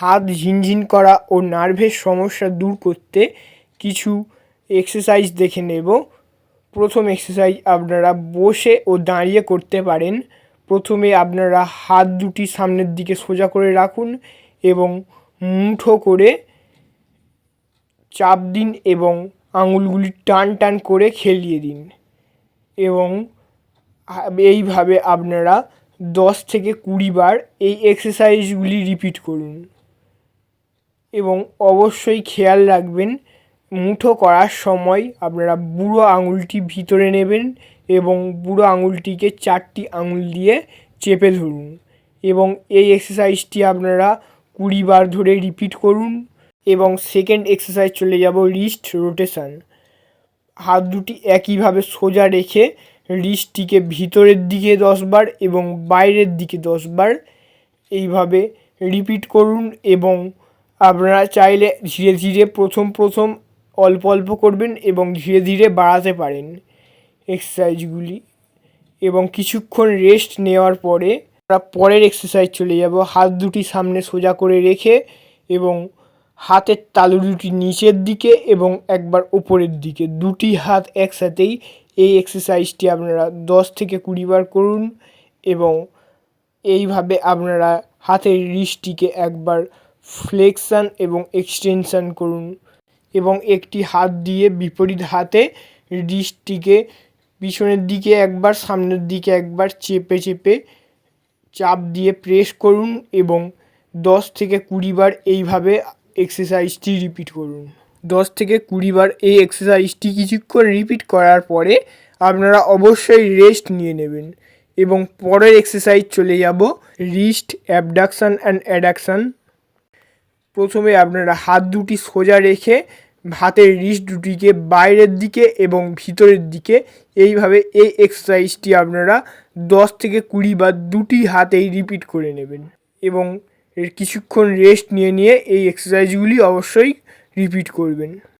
হাত ঝিনঝিন করা ও নার্ভের সমস্যা দূর করতে কিছু এক্সারসাইজ দেখে নেব। প্রথম এক্সারসাইজ আপনারা বসে ও দাঁড়িয়ে করতে পারেন। প্রথমে আপনারা হাত দুটি সামনের দিকে সোজা করে রাখুন এবং মুঠো করে চাপ দিন এবং আঙুলগুলি টান টান করে খেলিয়ে দিন এবং এইভাবে আপনারা দশ থেকে কুড়ি বার এই এক্সারসাইজগুলি রিপিট করুন। এবং অবশ্যই খেয়াল রাখবেন, মুঠো করার সময় আপনারা বুড়ো আঙুলটি ভিতরে নেবেন এবং বুড়ো আঙুলটিকে চারটি আঙুল দিয়ে চেপে ধরুন এবং এই এক্সারসাইজটি আপনারা কুড়ি বার ধরে রিপিট করুন এবং সেকেন্ড এক্সারসাইজ চলে যাব রিস্ট রোটেশন হাত দুটি একইভাবে সোজা রেখে রিস্টটিকে ভিতরের দিকে দশবার এবং বাইরের দিকে দশবার এইভাবে রিপিট করুন এবং আপনারা চাইলে ধীরে ধীরে প্রথম প্রথম অল্প অল্প করবেন এবং ধীরে ধীরে বাড়াতে পারেন এক্সারসাইজগুলি এবং কিছুক্ষণ রেস্ট নেওয়ার পরে আমরা পরের এক্সারসাইজ চলে যাব। হাত দুটি সামনে সোজা করে রেখে এবং হাতের তালু দুটি নিচের দিকে এবং একবার ওপরের দিকে। দুটি হাত একসাথেই এই এক্সারসাইজটি আপনারা দশ থেকে কুড়ি বার করুন এবং এইভাবে আপনারা হাতের রিস্টটিকে একবার ফ্লেকশন এবং এক্সটেনশান করুন এবং একটি হাত দিয়ে বিপরীত হাতে রিস্টটিকে পিছনের দিকে একবার, সামনের দিকে একবার চেপে চেপে চাপ দিয়ে প্রেস করুন এবং দশ থেকে কুড়ি বার এইভাবে এক্সারসাইজটি রিপিট করুন। দশ থেকে কুড়ি বার এই এক্সারসাইজটি কিছুক্ষণ রিপিট করার পরে আপনারা অবশ্যই রেস্ট নিয়ে নেবেন এবং পরের এক্সারসাইজ চলে যাব রিস্ট অ্যাবডাকশান অ্যান্ড অ্যাডাকশান প্রথমে আপনারা হাত দুটি সোজা রেখে হাতের রিস্ট দুটিকে বাইরের দিকে এবং ভিতরের দিকে এইভাবে এই এক্সারসাইজটি আপনারা দশ থেকে কুড়ি বা দুটি হাতেই রিপিট করে নেবেন এবং এর কিছুক্ষণ রেস্ট নিয়ে নিয়ে এই এক্সারসাইজগুলি অবশ্যই রিপিট করবেন।